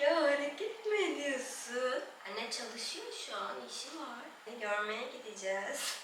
Ya hareket mi ediyorsun? Anne çalışıyor şu an, işi var. Ne Görmeye gideceğiz.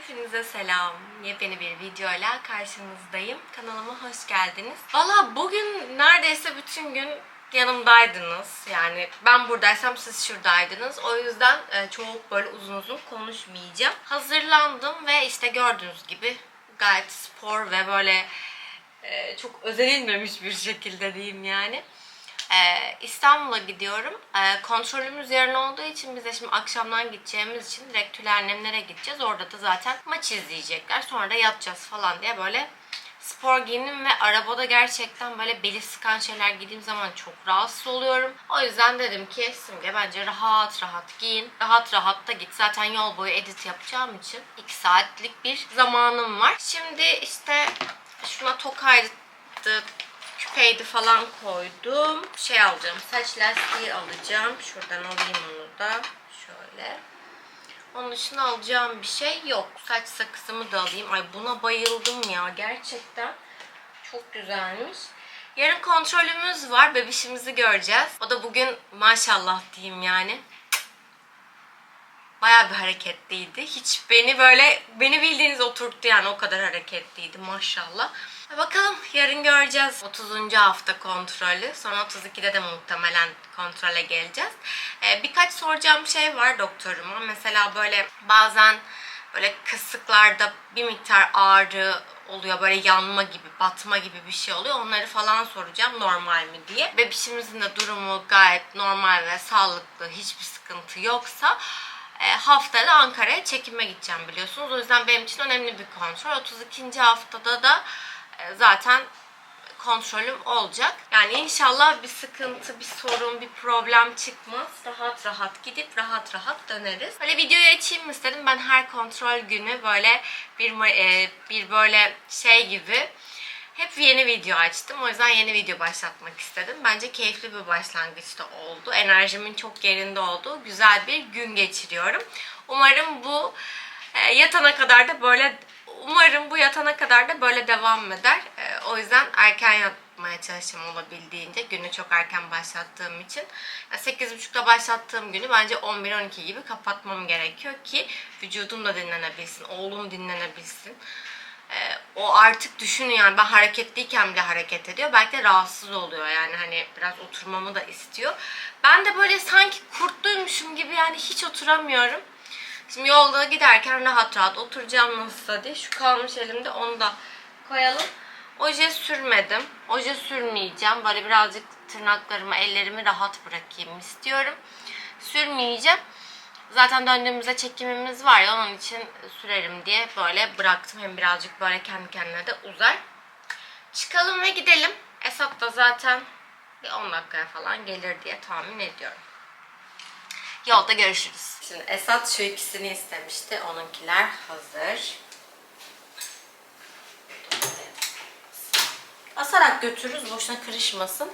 Hepinize selam. Yepyeni bir videoyla karşınızdayım. Kanalıma hoş geldiniz. Valla bugün neredeyse bütün gün yanımdaydınız. Yani ben buradaysam siz şuradaydınız. O yüzden e, çok böyle uzun uzun konuşmayacağım. Hazırlandım ve işte gördüğünüz gibi gayet spor ve böyle e, çok özenilmemiş bir şekilde diyeyim yani. Ee, İstanbul'a gidiyorum. Ee, kontrolümüz yarın olduğu için biz de şimdi akşamdan gideceğimiz için direkt Tülay gideceğiz. Orada da zaten maç izleyecekler. Sonra da yatacağız falan diye böyle spor giyindim ve arabada gerçekten böyle beli sıkan şeyler giydiğim zaman çok rahatsız oluyorum. O yüzden dedim ki Simge bence rahat rahat giyin. Rahat rahat da git. Zaten yol boyu edit yapacağım için 2 saatlik bir zamanım var. Şimdi işte şuna tokaydı küpeydi falan koydum. Şey alacağım. Saç lastiği alacağım. Şuradan alayım onu da. Şöyle. Onun dışında alacağım bir şey yok. Saç sakızımı da alayım. Ay buna bayıldım ya. Gerçekten çok güzelmiş. Yarın kontrolümüz var. Bebişimizi göreceğiz. O da bugün maşallah diyeyim yani. Bayağı bir hareketliydi. Hiç beni böyle, beni bildiğiniz oturttu yani o kadar hareketliydi maşallah. E Bakalım yarın göreceğiz 30. hafta kontrolü. Sonra 32'de de muhtemelen kontrole geleceğiz. Ee, birkaç soracağım şey var doktoruma. Mesela böyle bazen böyle kısıklarda bir miktar ağrı oluyor. Böyle yanma gibi, batma gibi bir şey oluyor. Onları falan soracağım normal mi diye. Bebişimizin de durumu gayet normal ve sağlıklı. Hiçbir sıkıntı yoksa haftaya Ankara'ya çekime gideceğim biliyorsunuz. O yüzden benim için önemli bir kontrol. 32. haftada da e, zaten kontrolüm olacak. Yani inşallah bir sıkıntı, bir sorun, bir problem çıkmaz. Rahat rahat gidip rahat rahat döneriz. Böyle videoyu açayım istedim. Ben her kontrol günü böyle bir e, bir böyle şey gibi hep yeni video açtım. O yüzden yeni video başlatmak istedim. Bence keyifli bir başlangıçta oldu. Enerjimin çok yerinde olduğu güzel bir gün geçiriyorum. Umarım bu e, yatana kadar da böyle umarım bu yatana kadar da böyle devam eder. E, o yüzden erken yatma yapmaya çalışacağım olabildiğince. Günü çok erken başlattığım için. Yani 8.30'da başlattığım günü bence 11-12 gibi kapatmam gerekiyor ki vücudum da dinlenebilsin, oğlum dinlenebilsin. Ee, o artık düşünün yani ben hareketliyken bile hareket ediyor. Belki de rahatsız oluyor yani hani biraz oturmamı da istiyor. Ben de böyle sanki kurtluymuşum gibi yani hiç oturamıyorum. Şimdi yolda giderken rahat rahat oturacağım nasılsa diye. Şu kalmış elimde onu da koyalım. Oje sürmedim. Oje sürmeyeceğim. Böyle birazcık tırnaklarımı, ellerimi rahat bırakayım istiyorum. Sürmeyeceğim. Zaten döndüğümüzde çekimimiz var ya onun için sürerim diye böyle bıraktım. Hem birazcık böyle kendi kendine de uzar. Çıkalım ve gidelim. Esat da zaten bir 10 dakikaya falan gelir diye tahmin ediyorum. Yolda görüşürüz. Şimdi Esat şu ikisini istemişti. Onunkiler hazır. Asarak götürürüz. Boşuna kırışmasın.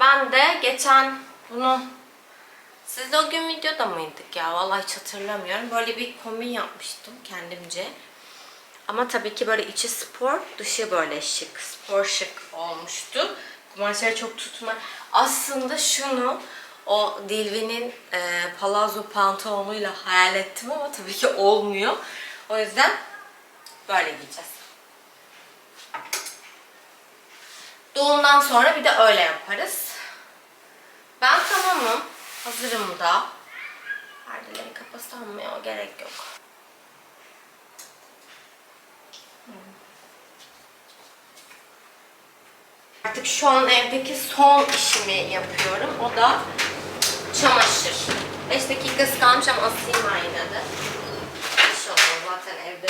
Ben de geçen bunu siz de o gün videoda mıydık ya? Vallahi hiç hatırlamıyorum. Böyle bir kombin yapmıştım kendimce. Ama tabii ki böyle içi spor, dışı böyle şık, spor şık olmuştu. Kumaşları çok tutma. Aslında şunu o Dilvi'nin e, palazzo pantolonuyla hayal ettim ama tabii ki olmuyor. O yüzden böyle giyeceğiz. Doğumdan sonra bir de öyle yaparız. Ben tamamım. Hazırım da. Perdeleri kapasam mı? Gerek yok. Artık şu an evdeki son işimi yapıyorum. O da çamaşır. 5 dakikası kalmış ama asayım de. İnşallah zaten evde.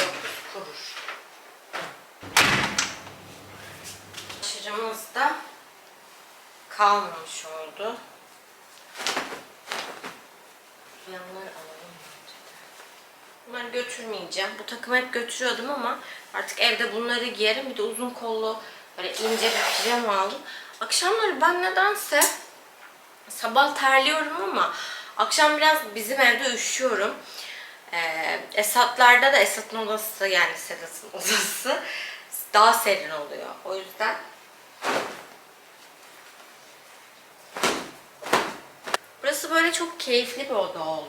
Kurur. Çamaşırımız da kalmamış oldu. Yanları alalım. Bunları götürmeyeceğim. Bu takımı hep götürüyordum ama artık evde bunları giyerim. Bir de uzun kollu böyle ince bir pijama aldım. Akşamları ben nedense sabah terliyorum ama akşam biraz bizim evde üşüyorum. Ee, Esatlarda da Esat'ın odası yani Sedat'ın odası daha serin oluyor. O yüzden böyle çok keyifli bir oda oldu.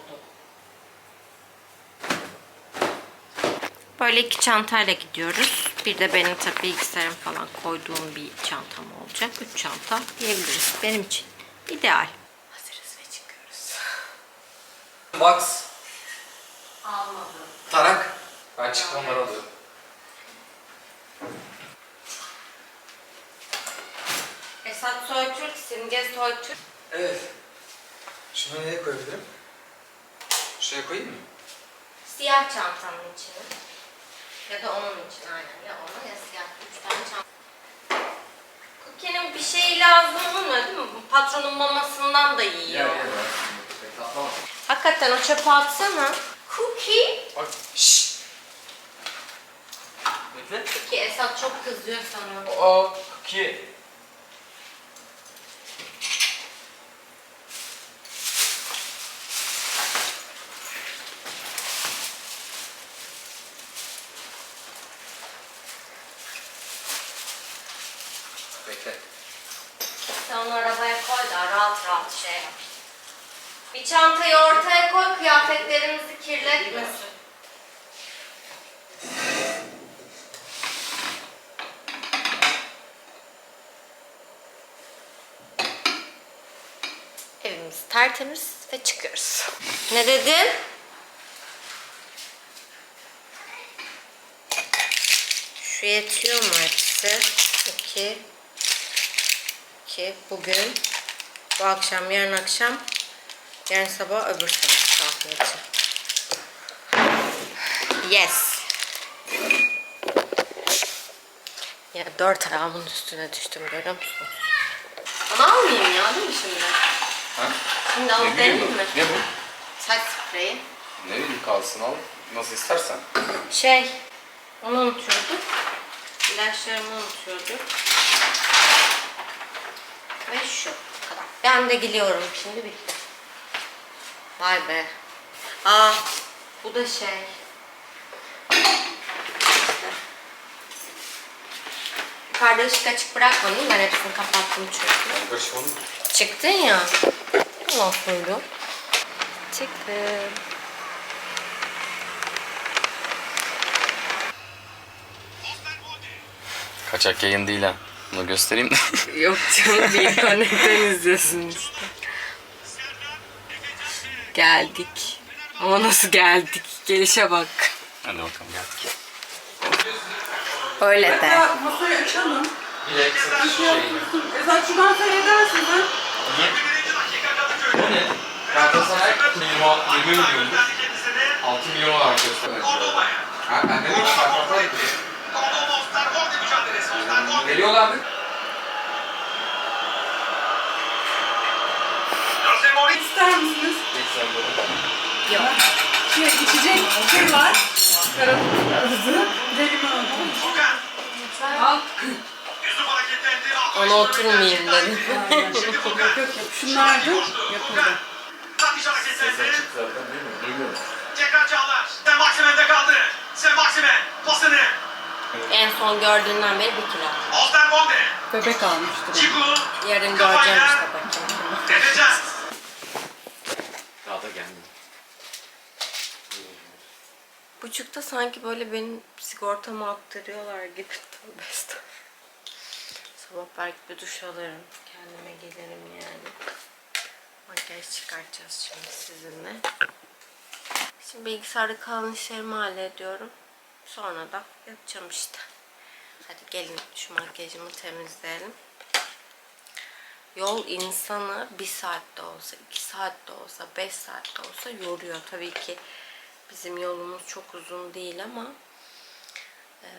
Böyle iki çantayla gidiyoruz. Bir de benim tabii bilgisayarım falan koyduğum bir çantam olacak. Üç çanta diyebiliriz. Benim için ideal. Hazırız ve çıkıyoruz. Max, Almadım. Tarak. Ben çıkmamları alıyorum. Esat Soytürk, Simge Soytürk. Evet. Şunu nereye koyabilirim? Şuraya koyayım mı? Siyah çantanın içine. Ya da onun için aynen. Ya ona ya siyah. Üç tane çanta. Cookie'nin bir şey lazım olmuyor değil mi? Bu patronun mamasından da yiyor. Tamam. Hakikaten o çöpe atsana. Cookie. Bak. Şşş. Bekle. Cookie Esat çok kızıyor sana. Aa, cookie. Bekle. Sen onu arabaya koy da rahat rahat şey yap. Bir çantayı ortaya koy kıyafetlerimizi kirletmesin. Evimiz tertemiz ve çıkıyoruz. Ne dedin? Şu yetiyor mu hepsi? İki. İki. Bugün. Bu akşam, yarın akşam. Yarın sabah öbür sabah kahvaltı. Yes. Ya dört ayağımın üstüne düştüm görüyor musunuz? Onu almayayım ya değil mi şimdi? Ha? Şimdi alıp deneyim mi? Ne bu? Saç spreyi. Ne bileyim kalsın al. Nasıl istersen. Şey, onu unutuyorduk. İlaçlarımı unutuyorduk. Ve şu kadar. Ben de gidiyorum şimdi bitti. Vay be. Aa, bu da şey. İşte. Yukarıda ışık açık bırakmadım. Ben hepsini kapattım çünkü. Kaç oldu? Çıktın ya. Allah koydu. Çıktım. Kaçak yayın değil ha. Bunu göstereyim de. Yok canım bir internetten izliyorsun işte. Geldik. Ama nasıl geldik? Gelişe bak. Hadi bakalım geldik. Öyle de. Ya masayı açalım. Satış şey. Şuradan seyredersin ha. O ne? Galatasaray 20, 20 milyon. 6 milyon olarak göstermek. Ha, ben de hiç fark atmadım. Veriyorlardı. İster misiniz? Yok. Şey, içecek şey var. Karadut Bir de limonata. Al. Ona oturmayayım dedim. Yok yok. Şunlardı. Yapıldı. Tekrar Çağlar. Sen Maksimen'de kaldı. Sen Maksimen. Pasını. en son gördüğünden beri bir kilo. Osterwolde. Bebek almıştır. Ciku. Yarın göreceğim işte bakayım. Daha da gelmedi. Buçukta sanki böyle benim sigortamı attırıyorlar gibi. Tövbe. Sabah belki bir duş alırım. Kendime gelirim yani. Makyaj çıkartacağız şimdi sizinle. Şimdi bilgisayarda kalan işlerimi hallediyorum. Sonra da yapacağım işte. Hadi gelin şu makyajımı temizleyelim. Yol insanı bir saatte olsa, iki saatte olsa, beş saatte olsa yoruyor. Tabii ki bizim yolumuz çok uzun değil ama eee,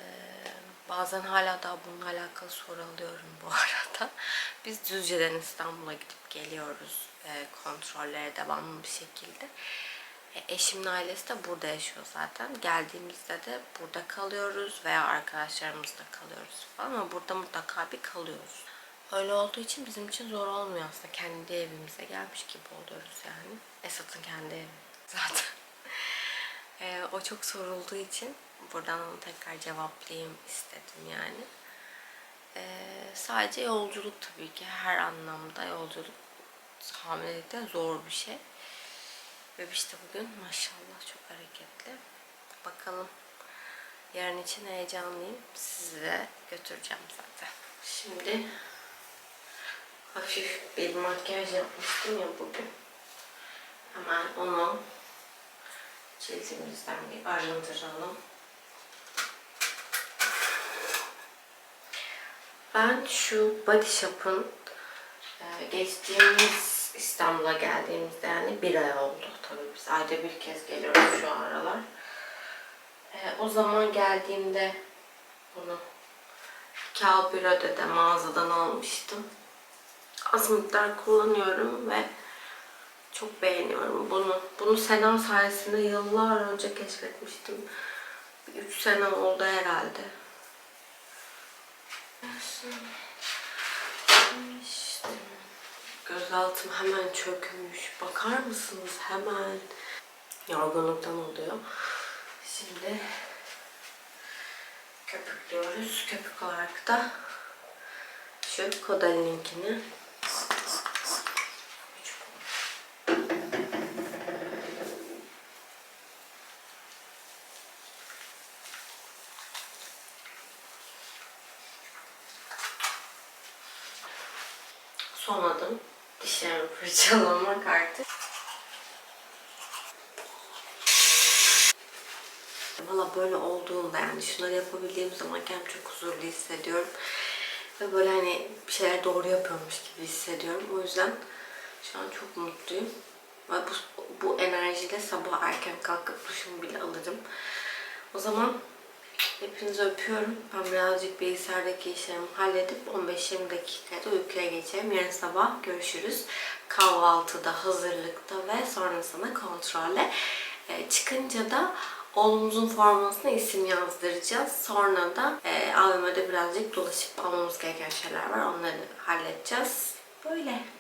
bazen hala daha bununla alakalı soru alıyorum bu arada. Biz Düzce'den İstanbul'a gidip geliyoruz eee, kontrollere devamlı bir şekilde. E, eşimin ailesi de burada yaşıyor zaten. Geldiğimizde de burada kalıyoruz veya arkadaşlarımızla kalıyoruz falan ama burada mutlaka bir kalıyoruz. Öyle olduğu için bizim için zor olmuyor aslında. Kendi evimize gelmiş gibi oluyoruz yani. Esat'ın kendi evi zaten. E, o çok sorulduğu için buradan onu tekrar cevaplayayım istedim yani. E, sadece yolculuk tabii ki her anlamda yolculuk hamilelikte zor bir şey. Bebiş de bugün maşallah çok hareketli. Bakalım. Yarın için heyecanlıyım. Sizi de götüreceğim zaten. Şimdi hafif bir makyaj yapmıştım ya bugün. Hemen onu cildimizden bir arındıralım. Ben şu Body Shop'ın e, geçtiğimiz İstanbul'a geldiğimizde yani bir ay oldu. Tabii biz ayda bir kez geliyoruz şu aralar. E, o zaman geldiğimde bunu Kağıt bir ödede mağazadan almıştım. Az miktar kullanıyorum ve çok beğeniyorum bunu. Bunu Sena sayesinde yıllar önce keşfetmiştim. 3 sene oldu herhalde. İşte. Gözaltım hemen çökmüş. Bakar mısınız? Hemen. Yorgunluktan oluyor. Şimdi köpüklüyoruz. Köpük olarak da şu Kodali'ninkini Üç bu. Son adım dişlerimi fırçalamak artık. Valla böyle olduğunda yani şunları yapabildiğim zaman kendimi çok huzurlu hissediyorum. Ve böyle hani bir şeyler doğru yapıyormuş gibi hissediyorum. O yüzden şu an çok mutluyum. Ve bu, bu enerjiyle sabah erken kalkıp duşumu bile alırım. O zaman hepinizi öpüyorum. Ben birazcık bilgisayardaki işlerimi halledip 15-20 dakikada uykuya geçeceğim. Yarın sabah görüşürüz. Kahvaltıda, hazırlıkta ve sonrasında kontrolle. Ee, çıkınca da oğlumuzun formasına isim yazdıracağız. Sonra da e, AVM'de birazcık dolaşıp almamız gereken şeyler var. Onları halledeceğiz. Böyle.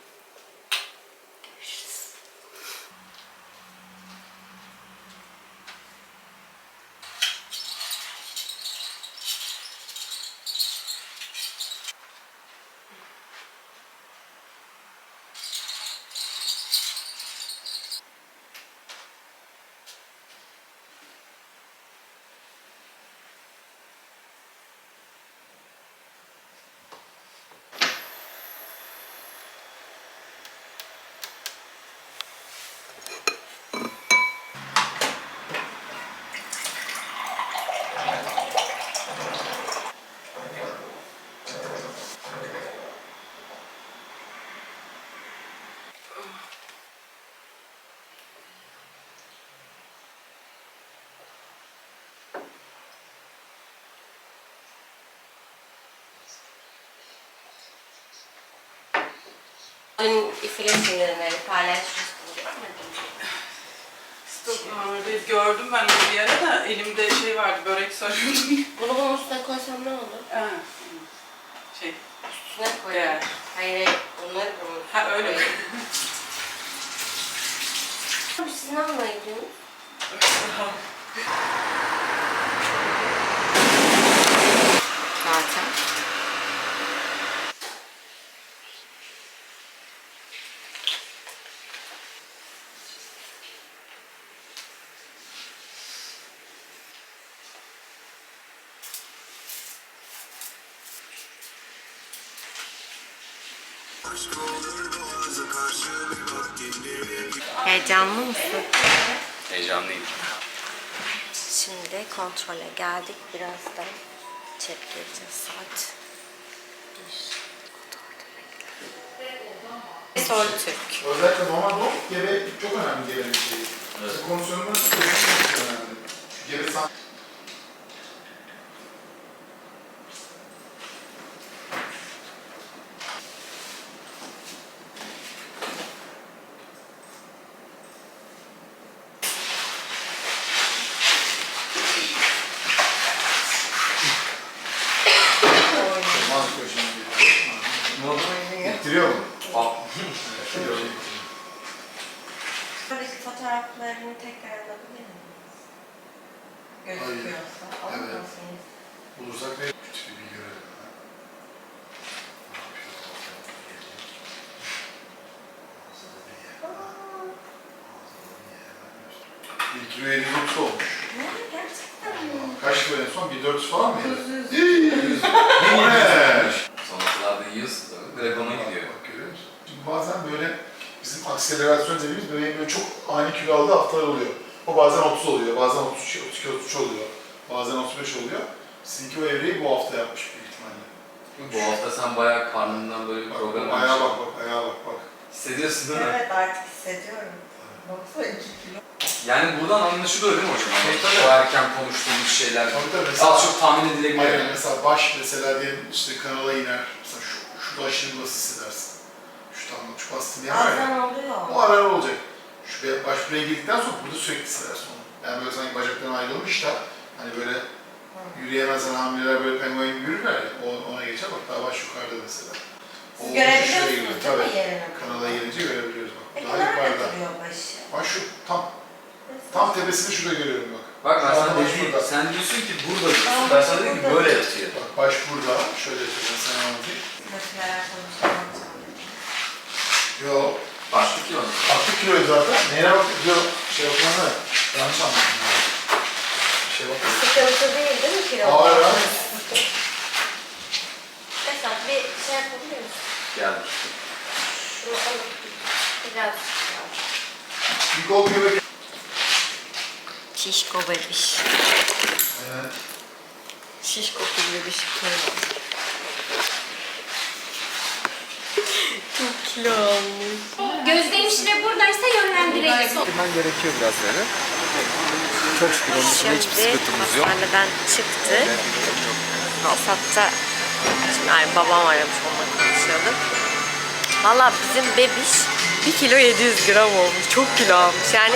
Dün iflas ürünleri paylaşmıştım. görmedin mi? Stop Bey gördüm ben onu bir ara da elimde şey vardı börek sarıyordum. Bunu bunun üstüne koysam ne olur? ha, şey. Üstüne koyayım. Değer. Hayır hayır. Bunları bunun. Ha öyle mi? Abi siz ne anlayın? Zaten. Heyecanlı mısın? Heyecanlıyım. Şimdi kontrole geldik. Birazdan çek gireceğiz saat. Bir. Otoda bekle. Sol Türk. Özellikle normal doğum gebe çok önemli gebe bir şey. Evet. Kondisyonumuz çok önemli. Gebe 150 olmuş. Kaç yıl en son? 1400 falan mı? yedi? 900. Yüz. Bu ne? Sonrasılarda yiyorsun tabii. Direkt ona gidiyor. Bak görüyor musun? Çünkü bazen böyle bizim akselerasyon dediğimiz bebeğin böyle çok ani kilo aldığı haftalar oluyor. O bazen 30 oluyor, bazen 33, 32, 33 oluyor, bazen 35 oluyor. Sizinki o evreyi bu hafta yapmış büyük ihtimalle. Bu hafta sen bayağı karnından böyle bir Bak, problem bak, ayağa bak, bak, ayağa bak, bak. Hissediyorsun değil mi? Evet artık hissediyorum. Yoksa 2 kilo. Yani buradan anlaşılıyor değil mi hocam? Tabii, tabii. o erken konuştuğumuz şeyler Tabii tabii. Mesela, az çok tahmin edilebiliyor. Aynen mesela baş mesela diyelim işte kanala iner. Mesela şu, şurada aşırı nasıl hissedersin? Şu tam şu var ya. Bazen oluyor. O arar olacak. Şu baş buraya girdikten sonra burada sürekli hissedersin onu. Yani böyle sanki bacakların ayrılmış da hani böyle yürüyemezsen hamileler böyle penguen gibi yürürler ya. O, ona geçer bak daha baş yukarıda mesela. O Siz görebiliyorsunuz değil Tabii. mi yerini? Kanala gelince görebiliyoruz bak. Peki nerede yukarıda. duruyor başı? Bak şu tam tam tepesini şurada görüyorum bak. Bak ben sana baş dediğim, burada. sen diyorsun ki burada diyorsun. Tamam, Ben sana dedim ki böyle yatıyor. Bak baş burada. Şöyle ben sana anlatayım. Konuşamam. Yo. Başlık ki onu. Aklı kiloyu zaten. Neyine bak? Yo. Şey yapmana. Yanlış anladım. yani. Bir şey bakma. Sıkıntı değil değil mi kilo? Hayır hayır. Mesela bir şey yapabilir misin? Geldik. Şunu alıp biraz Bir kol göbek. Şişko bebiş. Evet. Şişko bebiş. Çok kilo almış. Gözde hemşire buradaysa yönlendirelim. Gitmen gerekiyor biraz böyle. Çok şükür onun dışında hiçbir Şimdi sıkıntımız yok. hastaneden çıktı. Esat'ta şimdi yani babam aramış onunla konuşuyorduk. Valla bizim bebiş 1 kilo 700 gram olmuş. Çok kilo almış. Yani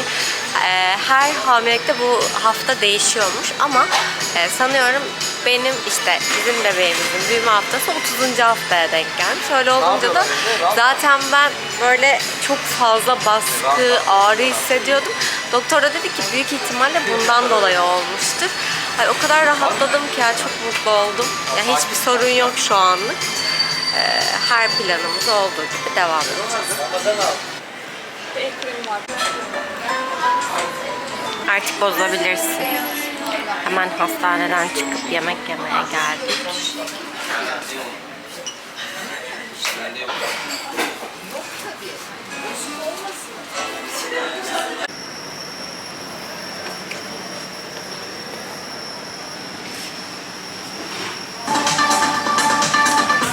her hamilelikte bu hafta değişiyormuş ama e, sanıyorum benim işte bizim bebeğimizin büyüme haftası 30. haftaya denk gelmiş. Öyle olunca da zaten ben böyle çok fazla baskı, ağrı hissediyordum. Doktor da dedi ki büyük ihtimalle bundan dolayı olmuştur. Ay, o kadar rahatladım ki ya, çok mutlu oldum. Ya hiçbir sorun yok şu anlık. Ee, her planımız olduğu gibi devam edeceğiz. Artık bozabilirsin. Hemen hastaneden çıkıp yemek yemeye geldik.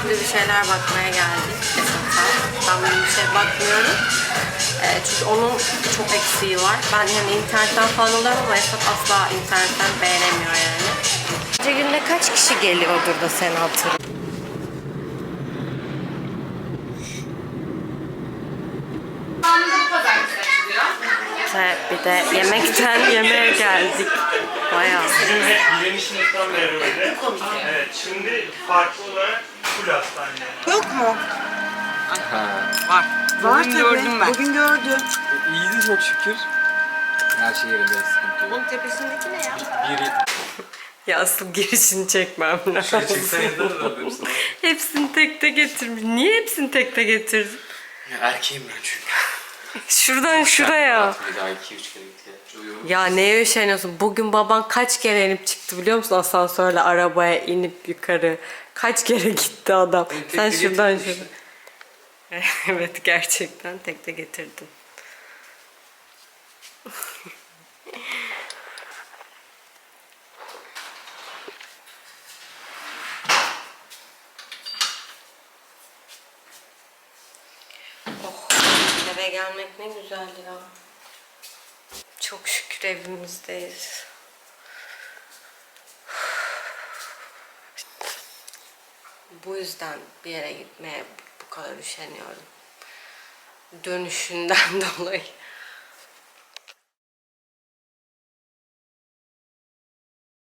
Şimdi bir şeyler bakmaya geldik. Ben bir şey bakmıyorum. E, çünkü onun çok eksiği var. Ben hani internetten falan alıyorum ama Esat asla internetten beğenemiyor yani. Gece günde kaç kişi geliyordur da sen hatırlıyorsun? İşte bir de yemekten yemeğe geldik. Bayağı. Yemiş mutfağım veriyordu. Evet, şimdi farklı olarak full hastane. Yok mu? Var gördüm ben. Bugün gördüm. İyiydi çok şükür. Her şey yerinde sıkıntı yok. Bunun tepesindeki ne ya? Biri Ya asıl girişini çekmem lazım. hepsini. Tek tek getirmiş. Niye hepsini tek tek getirdin? Erkeğim ben çünkü. Şuradan şuraya. Bir daha iki üç kere gitti. Ya neye üşeniyorsun? Bugün baban kaç kere inip çıktı biliyor musun asansörle arabaya inip yukarı. Kaç kere gitti adam. Tek Sen de şuradan getirmiş. şuraya. evet gerçekten tek de getirdin. oh, eve gelmek ne güzel ya. Çok şükür evimizdeyiz. Bu yüzden bir yere gitmeye kadar üşeniyorum. Dönüşünden dolayı.